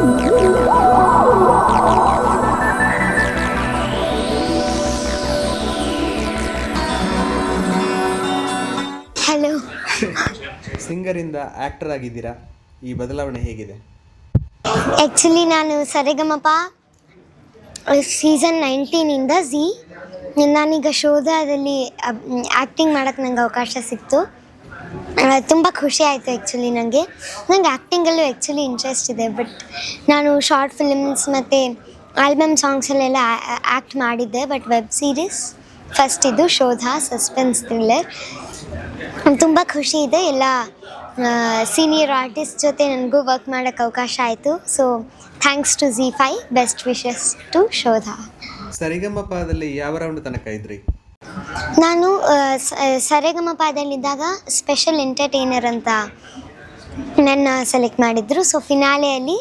Hello ಸಿಂಗರಿಂದ actor ಆಗಿದ್ದೀರಾ? ಈ ಬದಲಾವಣೆ ಹೇಗಿದೆ? ಆ್ಯಕ್ಚುಲಿ ನಾನು ಸರಿಗಮಪ. ಸೀಸನ್ ನೈನ್ಟೀನಿಂದ ಝಿ ನಾನೀಗ ಶೋಧದಲ್ಲಿ ಆ್ಯಕ್ಟಿಂಗ್ ಮಾಡೋಕ್ಕೆ ನಂಗೆ ಅವಕಾಶ ಸಿಕ್ತು. ತುಂಬ ಖುಷಿ ಆಯಿತು ಆ್ಯಕ್ಚುಲಿ ನನಗೆ ನಂಗೆ ಆ್ಯಕ್ಟಿಂಗಲ್ಲೂ ಆ್ಯಕ್ಚುಲಿ ಇಂಟ್ರೆಸ್ಟ್ ಇದೆ ಬಟ್ ನಾನು ಶಾರ್ಟ್ ಫಿಲ್ಮ್ಸ್ ಮತ್ತು ಆಲ್ಬಮ್ ಸಾಂಗ್ಸಲ್ಲೆಲ್ಲ ಆ್ಯಕ್ಟ್ ಮಾಡಿದ್ದೆ ಬಟ್ ವೆಬ್ ಸೀರೀಸ್ ಫಸ್ಟ್ ಇದು ಶೋಧ ಸಸ್ಪೆನ್ಸ್ ಥ್ರಿಲ್ಲರ್ ತುಂಬ ಖುಷಿ ಇದೆ, ಎಲ್ಲ ಸೀನಿಯರ್ ಆರ್ಟಿಸ್ಟ್ ಜೊತೆ ನನಗೂ ವರ್ಕ್ ಮಾಡೋಕ್ಕೆ ಅವಕಾಶ ಆಯಿತು. So thanks to Zee five best wishes to Shodha. ಸರಿಗಮಪದಲ್ಲಿ ಯಾವ ರೌಂಡ್ ತನಕ ಇದ್ರಿ? ನಾನು ಸರೇಗಮಪಾದಲ್ಲಿದ್ದಾಗ ಸ್ಪೆಷಲ್ ಎಂಟರ್ಟೈನರ್ ಅಂತ ನನ್ನ ಸೆಲೆಕ್ಟ್ ಮಾಡಿದ್ರು. ಸೊ ಫಿನಾಲೆಯಲ್ಲಿ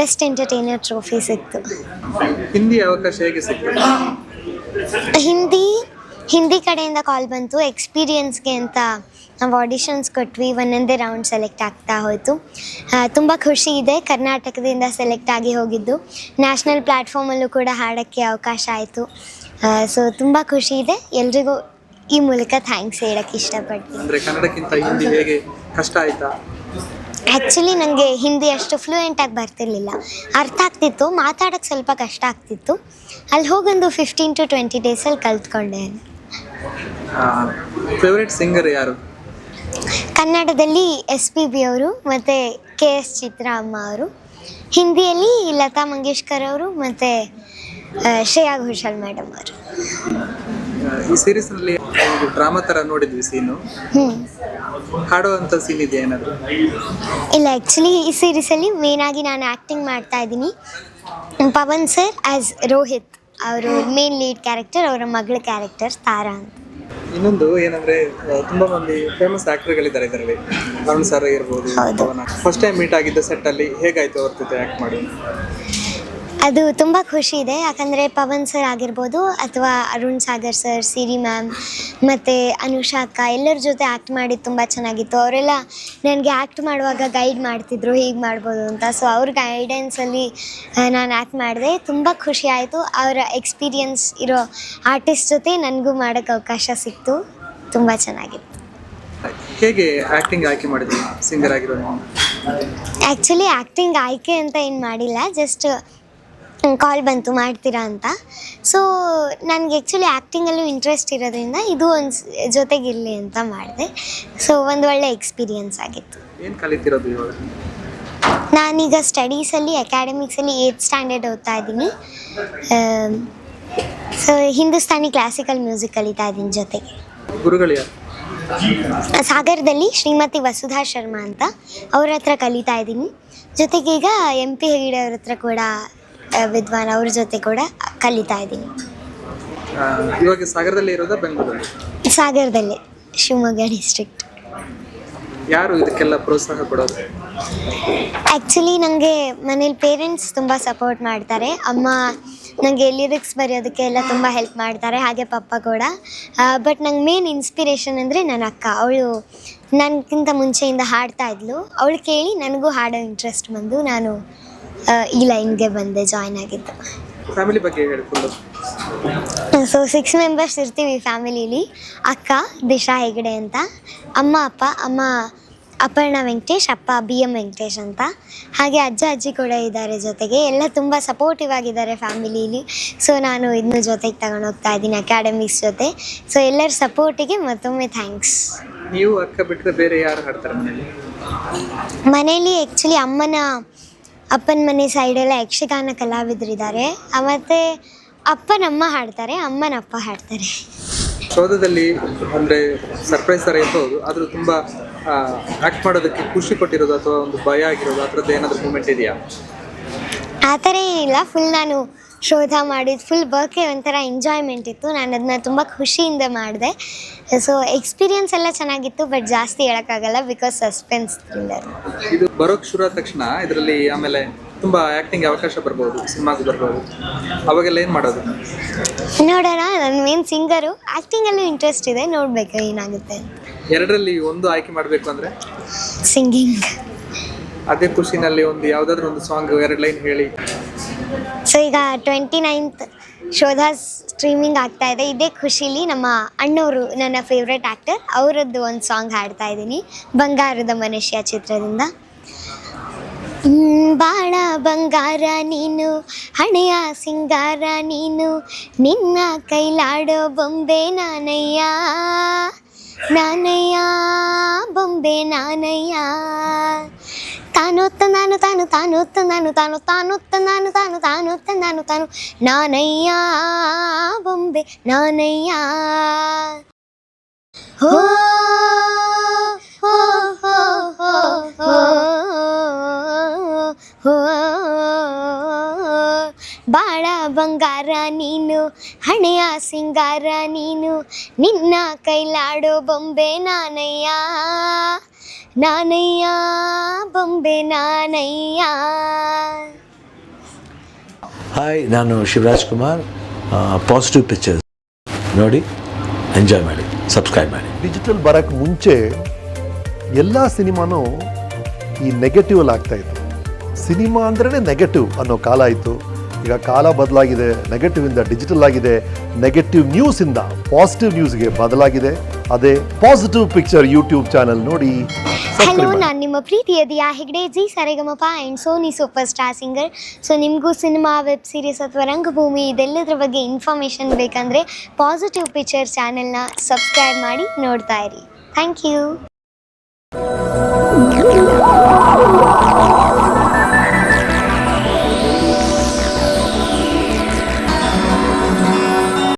ಬೆಸ್ಟ್ ಎಂಟರ್ಟೈನರ್ ಟ್ರೋಫಿ ಸಿಕ್ತು. ಹಿಂದಿ ಅವಕಾಶ ಹೇಗೆ ಸಿಕ್ತು? ಹಿಂದಿ ಹಿಂದಿ ಕಡೆಯಿಂದ ಕಾಲ್ ಬಂತು. ಎಕ್ಸ್ಪೀರಿಯನ್ಸ್ಗೆ ಅಂತ ನಾವು ಆಡಿಷನ್ಸ್ ಕೊಟ್ವಿ. ಒಂದೊಂದೇ ರೌಂಡ್ ಸೆಲೆಕ್ಟ್ ಆಗ್ತಾ ಹೋಯಿತು. ತುಂಬ ಖುಷಿ ಇದೆ. ಕರ್ನಾಟಕದಿಂದ ಸೆಲೆಕ್ಟ್ ಆಗಿ ಹೋಗಿದ್ದು. ನ್ಯಾಷನಲ್ ಪ್ಲ್ಯಾಟ್ಫಾರ್ಮಲ್ಲೂ ಕೂಡ ಹಾಡೋಕ್ಕೆ ಅವಕಾಶ ಆಯಿತು. ಸೊ ತುಂಬ ಖುಷಿ ಇದೆ. ಎಲ್ರಿಗೂ ಈ ಮೂಲಕ ಥ್ಯಾಂಕ್ಸ್ ಹೇಳಕ್ಕೆ ಇಷ್ಟಪಡ್ತೀನಿ. ಅಂದ್ರೆ ಕನ್ನಡಕ್ಕಿಂತ ಹಿಂದಿ ಹೇಗೆ ಕಷ್ಟ ಆಯ್ತಾ? ಆ್ಯಕ್ಚುಲಿ ನನಗೆ ಹಿಂದಿ ಅಷ್ಟು ಫ್ಲೂಯೆಂಟಾಗಿ ಬರ್ತಿರ್ಲಿಲ್ಲ. ಅರ್ಥ ಆಗ್ತಿತ್ತು ಮಾತಾಡೋಕ್ಕೆ ಸ್ವಲ್ಪ ಕಷ್ಟ ಆಗ್ತಿತ್ತು. ಅಲ್ಲಿ ಹೋಗೊಂದು ಫಿಫ್ಟೀನ್ ಟು ಟ್ವೆಂಟಿ ಡೇಸಲ್ಲಿ ಕಲ್ತ್ಕೊಂಡೆ ಫೇವ್ರೆಟ್ ಸಿಂಗರ್ ಯಾರು? ಕನ್ನಡದಲ್ಲಿ ಎಸ್ ಪಿ ಬಿ ಅವರು ಮತ್ತು ಕೆ ಎಸ್ ಚಿತ್ರಾಮ್ಮ ಅವರು. ಹಿಂದಿಯಲ್ಲಿ ಲತಾ ಮಂಗೇಶ್ಕರ್ ಅವರು ಮತ್ತು ಶ್ರೇಯಾ ಘೋಷಾಲ್ ಮೇಡಮ್ ಅವರು. ಈ ಸೀರೀಸ್ನಲ್ಲಿ ಒಂದು ಡ್ರಾಮಾ ತರ ನೋಡಿದ್ವಿ ಸೀನು ಹಾಡುವಂತ ಸೀನ್ ಇದೆ ಏನಾದ್ರು? ಇಲ್ಲ ಆ್ಯಕ್ಚುಲಿ ಈ ಸೀರೀಸಲ್ಲಿ ಆಗಿ ನಾನು ಆ್ಯಕ್ಟಿಂಗ್ ಮಾಡ್ತಾ ಇದ್ದೀನಿ. ಪವನ್ ಸರ್ ಆ್ಯಸ್ ರೋಹಿತ್ ಅವರು ಮೇನ್ ಲೀಡ್ ಕ್ಯಾರೆಕ್ಟರ್ ಅವರ ಮಗಳ ಕ್ಯಾರೆಕ್ಟರ್ ತಾರಾ ಅಂತ. ಇನ್ನೊಂದು ಏನಂದ್ರೆ ತುಂಬಾ ಮಂದಿ ಫೇಮಸ್ ಆಕ್ಟರ್ಗಳಿದ್ದಾರೆ ಇದರಲ್ಲಿ. ಅರುಣ್ ಸರ್ ಇರ್ಬೋದು. ಫಸ್ಟ್ ಟೈಮ್ ಮೀಟ್ ಆಗಿದ್ದ ಸೆಟ್ ಅಲ್ಲಿ ಹೇಗಾಯ್ತು ಅವ್ರ ಜೊತೆ ಆಕ್ಟ್ ಮಾಡಿ ಅದು ತುಂಬ ಖುಷಿ ಇದೆ. ಯಾಕಂದರೆ ಪವನ್ ಸರ್ ಆಗಿರ್ಬೋದು ಅಥವಾ ಅರುಣ್ ಸಾಗರ್ ಸರ್ ಸಿರಿ ಮ್ಯಾಮ್ ಮತ್ತು ಅನುಷಾ ಅಕ್ಕ ಎಲ್ಲರ ಜೊತೆ ಆ್ಯಕ್ಟ್ ಮಾಡಿದ್ದು ತುಂಬ ಚೆನ್ನಾಗಿತ್ತು. ಅವರೆಲ್ಲ ನನಗೆ ಆ್ಯಕ್ಟ್ ಮಾಡುವಾಗ ಗೈಡ್ ಮಾಡ್ತಿದ್ರು ಹೀಗೆ ಮಾಡ್ಬೋದು ಅಂತ. ಸೊ ಅವ್ರ ಗೈಡೆನ್ಸಲ್ಲಿ ನಾನು ಆ್ಯಕ್ಟ್ ಮಾಡಿದೆ. ತುಂಬ ಖುಷಿ ಆಯಿತು. ಅವರ ಎಕ್ಸ್ಪೀರಿಯನ್ಸ್ ಇರೋ ಆರ್ಟಿಸ್ಟ್ ಜೊತೆ ನನಗೂ ಮಾಡೋಕ್ಕೆ ಅವಕಾಶ ಸಿಕ್ತು. ತುಂಬ ಚೆನ್ನಾಗಿತ್ತು. ಹೇಗೆ ಆಕ್ಟಿಂಗ್ ಆಯ್ಕೆ ಮಾಡಿದ್ವಿ ಸಿಂಗರ್ ಆಗಿರೋ ಆ್ಯಕ್ಚುಲಿ ಆ್ಯಕ್ಟಿಂಗ್ ಆಯ್ಕೆ ಅಂತ ಏನು ಮಾಡಿಲ್ಲ. ಜಸ್ಟ್ ಕಾಲ್ ಬಂತು ಮಾಡ್ತೀರಾ ಅಂತ. ಸೊ ನನಗೆ ಆ್ಯಕ್ಚುಲಿ ಆ್ಯಕ್ಟಿಂಗಲ್ಲೂ ಇಂಟ್ರೆಸ್ಟ್ ಇರೋದ್ರಿಂದ ಇದು ಒಂದು ಜೊತೆಗಿರಲಿ ಅಂತ ಮಾಡಿದೆ. ಸೊ ಒಂದು ಒಳ್ಳೆ ಎಕ್ಸ್ಪೀರಿಯನ್ಸ್ ಆಗಿತ್ತು. ಏನ್ ಕಲಿತಿರೋದು ಇವಾಗ? ನಾನೀಗ ಸ್ಟಡೀಸಲ್ಲಿ ಅಕಾಡೆಮಿಕ್ಸಲ್ಲಿ ಏಯ್ತ್ ಸ್ಟ್ಯಾಂಡರ್ಡ್ ಓದ್ತಾ ಇದ್ದೀನಿ. ಸೊ ಹಿಂದೂಸ್ತಾನಿ ಕ್ಲಾಸಿಕಲ್ ಮ್ಯೂಸಿಕ್ ಕಲಿತಾ ಇದ್ದೀನಿ ಜೊತೆಗೆ. ಗುರುಗಳು ಸಾಗರದಲ್ಲಿ ಶ್ರೀಮತಿ ವಸುಧಾ ಶರ್ಮಾ ಅಂತ ಅವ್ರ ಹತ್ರ ಕಲಿತಾ ಇದ್ದೀನಿ. ಜೊತೆಗೆ ಈಗ ಎಂ ಪಿ ಹೆಗಡೆ ಅವ್ರ ಹತ್ರ ಕೂಡ ವಿದ್ವಾನ್ ಅವ್ರ ಜೊತೆ ಕೂಡ ಕಲಿತಾ ಇದ್ದೀನಿ. ಇವಾಗ ಸಾಗರದಲ್ಲಿ ಇರೋದಾ ಬೆಂಗಳೂರಲ್ಲಿ? ಸಾಗರದಲ್ಲಿ ಶಿವಮೊಗ್ಗ ಡಿಸ್ಟ್ರಿಕ್ಟ್ ಯಾರು ಇದಕ್ಕೆಲ್ಲ ಪ್ರೋತ್ಸಾಹ ಕೊಡೋದು? ಆ್ಯಕ್ಚುಲಿ ನನಗೆ ಮನೇಲಿ ಪೇರೆಂಟ್ಸ್ ತುಂಬ ಸಪೋರ್ಟ್ ಮಾಡ್ತಾರೆ. ಅಮ್ಮ ನನಗೆ ಲಿರಿಕ್ಸ್ ಬರೆಯೋದಕ್ಕೆ ಎಲ್ಲ ತುಂಬ ಹೆಲ್ಪ್ ಮಾಡ್ತಾರೆ ಹಾಗೆ ಪಪ್ಪ ಕೂಡ. ಬಟ್ ನಂಗೆ ಮೇನ್ ಇನ್ಸ್ಪಿರೇಷನ್ ಅಂದರೆ ನನ್ನ ಅಕ್ಕ. ಅವಳು ನನಗಿಂತ ಮುಂಚೆಯಿಂದ ಹಾಡ್ತಾ ಇದ್ಲು. ಅವಳು ಕೇಳಿ ನನಗೂ ಹಾಡೋ ಇಂಟ್ರೆಸ್ಟ್ ಬಂದು ನಾನು ಈ ಲೈನ್ಗೆ ಬಂದೆ ಜಾಯ್ನ್ ಆಗಿದ್ದು. ಫ್ಯಾಮಿಲಿ ಬಗ್ಗೆ ಹೇಳ್ಕೊಂಡು ಸೊ ಸಿಕ್ಸ್ ಮೆಂಬರ್ಸ್ ಇರ್ತೀವಿ ಫ್ಯಾಮಿಲಿಲಿ ಅಕ್ಕ ದಿಶಾ ಹೆಗಡೆ ಅಂತ. ಅಮ್ಮ ಅಪ್ಪ ಅಮ್ಮ ಅಪರ್ಣ ವೆಂಕಟೇಶ್ ಅಪ್ಪ ಬಿ ಎಂ ವೆಂಕಟೇಶ್ ಅಂತ. ಹಾಗೆ ಅಜ್ಜ ಅಜ್ಜಿ ಕೂಡ ಇದ್ದಾರೆ ಜೊತೆಗೆ. ಎಲ್ಲ ತುಂಬ ಸಪೋರ್ಟಿವ್ ಆಗಿದ್ದಾರೆ ಫ್ಯಾಮಿಲೀಲಿ ಸೊ ನಾನು ಇದನ್ನ ಜೊತೆಗೆ ತಗೊಂಡು ಹೋಗ್ತಾ ಇದ್ದೀನಿ ಅಕಾಡೆಮಿಕ್ಸ್ ಜೊತೆ. ಸೊ ಎಲ್ಲರ ಸಪೋರ್ಟಿಗೆ ಮತ್ತೊಮ್ಮೆ ಥ್ಯಾಂಕ್ಸ್ ನೀವು ಅಕ್ಕ ಬಿಟ್ಟರೆ ಬೇರೆ ಯಾರು ಹಾಡ್ತಾರೆ ಮನೇಲಿ? ಮನೇಲಿ ಆ್ಯಕ್ಚುಲಿ ಅಮ್ಮನ ಅಪ್ಪನ ಮನೆ ಸೈಡೆಲ್ಲ ಯಕ್ಷಗಾನ ಕಲಾವಿದರಿದ್ದಾರೆ ಮತ್ತು ಅಪ್ಪನಮ್ಮ ಹಾಡ್ತಾರೆ ಅಮ್ಮನಪ್ಪ ಹಾಡ್ತಾರೆ. ಶೋಧದಲ್ಲಿ ಅಂದ್ರೆ ಸರ್ಪ್ರೈಸ್ ತರ ಇರ್ಬೋದು ಆದ್ರೂ ತುಂಬಾ ಆಕ್ಟ್ ಮಾಡೋದಕ್ಕೆ ಖುಷಿ ಕೊಟ್ಟಿರೋದು ಅಥವಾ ಒಂದು ಭಯ ಆಗಿರೋದು ಆ ಏನಾದ್ರೂ ಏನಾದರೂ ಮೂಮೆಂಟ್ ಇದೆಯಾ? ಆ ಥರ ಏನಿಲ್ಲ ಫುಲ್ ನಾನು ಶೋಧ ಮಾಡಿದ್ದು ಫುಲ್ ವರ್ಕೆ ಒಂಥರ ಎಂಜಾಯ್ಮೆಂಟ್ ಇತ್ತು. ನಾನು ಅದನ್ನ ತುಂಬ ಖುಷಿಯಿಂದ ಮಾಡಿದೆ. ಸೊ ಎಕ್ಸ್ಪೀರಿಯನ್ಸ್ ಎಲ್ಲ ಚೆನ್ನಾಗಿತ್ತು ಬಟ್ ಜಾಸ್ತಿ ಹೇಳೋಕ್ಕಾಗಲ್ಲ ಬಿಕಾಸ್ ಸಸ್ಪೆನ್ಸ್ ಥ್ರಿಲ್ಲರ್ ಇದು ಬರೋಕ್ಕೆ ಶುರು ಆದ ತಕ್ಷಣ ಇದರಲ್ಲಿ ಆಮೇಲೆ ತುಂಬ ಆ್ಯಕ್ಟಿಂಗ್ ಅವಕಾಶ ಬರ್ಬೋದು ಸಿನಿಮಾಗೂ ಬರ್ಬೋದು. ಅವಾಗೆಲ್ಲ ಏನು ಮಾಡೋದು? ನೋಡೋಣ ನನ್ನ ಮೇನ್ ಸಿಂಗರು ಆ್ಯಕ್ಟಿಂಗಲ್ಲೂ ಇಂಟ್ರೆಸ್ಟ್ ಇದೆ ನೋಡಬೇಕು ಏನಾಗುತ್ತೆ. ಎರಡರಲ್ಲಿ ಒಂದು ಆಯ್ಕೆ ಮಾಡಬೇಕು ಅಂದರೆ? ಸಿಂಗಿಂಗ್ ಅದೇ ಖುಷಿನಲ್ಲಿ ಒಂದು ಯಾವುದಾದ್ರೂ ಒಂದು ಸಾಂಗ್ ಎರಡು ಲೈನ್ ಹೇಳಿ. ಸೊ ಈಗ ಟ್ವೆಂಟಿ ನೈನ್ತ್ ಶೋಧ ಸ್ಟ್ರೀಮಿಂಗ್ ಆಗ್ತಾ ಇದೆ. ಇದೇ ಖುಷಿಲಿ ನಮ್ಮ ಅಣ್ಣವರು ನನ್ನ ಫೇವ್ರೆಟ್ ಆ್ಯಕ್ಟರ್ ಅವರದ್ದು ಒಂದು ಸಾಂಗ್ ಹಾಡ್ತಾ ಇದ್ದೀನಿ. ಬಂಗಾರದ ಮನುಷ್ಯ ಚಿತ್ರದಿಂದ. ಬಾಳ ಬಂಗಾರ ನೀನು, ಹಣೆಯ ಸಿಂಗಾರ ನೀನು, ನಿನ್ನ ಕೈಲಾಡೋ ಬೊಂಬೆ ನಾನಯ್ಯ ನಾನಯ್ಯ, ಬೊಂಬೆ ನಾನಯ್ಯ. ತಾನೊತ್ತ ನಾನು ತಾನು ತಾನೊತ್ತ ನಾನು ತಾನು ತಾನೊತ್ತ ನಾನು ತಾನು ತಾನೊತ್ತ ನಾನು ತಾನು ನಾನಯ್ಯ ಬೊಂಬೆ ನಾನಯ್ಯ ಹೋ ಹೋ ಹೋ ಹೋ ಹೋ ಹೋ ಬಾಳ ಬಂಗಾರ ನೀನು, ಹಣೆಯ ಸಿಂಗಾರ ನೀನು, ನಿನ್ನ ಕೈಲಾಡೋ ಬೊಂಬೆ ನಾನಯ್ಯ. ನಾನಯ್ಯ ಬೊಂಬೆ ನಾನಯ್ಯ. ಹಾಯ್ ನಾನು ಶಿವರಾಜ್ ಕುಮಾರ್. ಪಾಸಿಟಿವ್ ಪಿಕ್ಚರ್ಸ್ ನೋಡಿ ಎಂಜಾಯ್ ಮಾಡಿ ಸಬ್ಸ್ಕ್ರೈಬ್ ಮಾಡಿ. ಡಿಜಿಟಲ್ ಬರೋಕ್ಕೆ ಮುಂಚೆ ಎಲ್ಲ ಸಿನಿಮಾನೂ ಈ ನೆಗೆಟಿವ್ ಅಲ್ಲಿ ಆಗ್ತಾ ಇತ್ತು. ಸಿನಿಮಾ ಅಂದ್ರೇ ನೆಗೆಟಿವ್ ಅನ್ನೋ ಕಾಲ ಇತ್ತು. ಈಗ ಕಾಲ ಬದಲಾಗಿದೆ ನೆಗೆಟಿವ್ ಇಂದ ಡಿಜಿಟಲ್ ಆಗಿದೆ. ನೆಗೆಟಿವ್ ನ್ಯೂಸಿಂದ ಪಾಸಿಟಿವ್ ನ್ಯೂಸ್ಗೆ ಬದಲಾಗಿದೆ. ಅದೇ ಪಾಸಿಟಿವ್ ಪಿಕ್ಚರ್ ಯೂಟ್ಯೂಬ್ ಚಾನಲ್ ನೋಡಿ. ಹಲೋ ನಾನು ನಿಮ್ಮ ಪ್ರೀತಿಯ Diya Hegde Zee Sa Re Ga Ma Pa and Sony super star singer. So ನಿಮಗೂ ಸಿನಿಮಾ ವೆಬ್ ಸೀರೀಸ್ ಅಥವಾ ರಂಗಭೂಮಿ ಇದೆಲ್ಲದರ ಬಗ್ಗೆ ಇನ್ಫಾರ್ಮೇಷನ್ ಬೇಕಂದರೆ ಪಾಸಿಟಿವ್ ಪಿಕ್ಚರ್ ಚಾನೆಲ್ನ ಸಬ್ಸ್ಕ್ರೈಬ್ ಮಾಡಿ ನೋಡ್ತಾ ಇರಿ. Thank you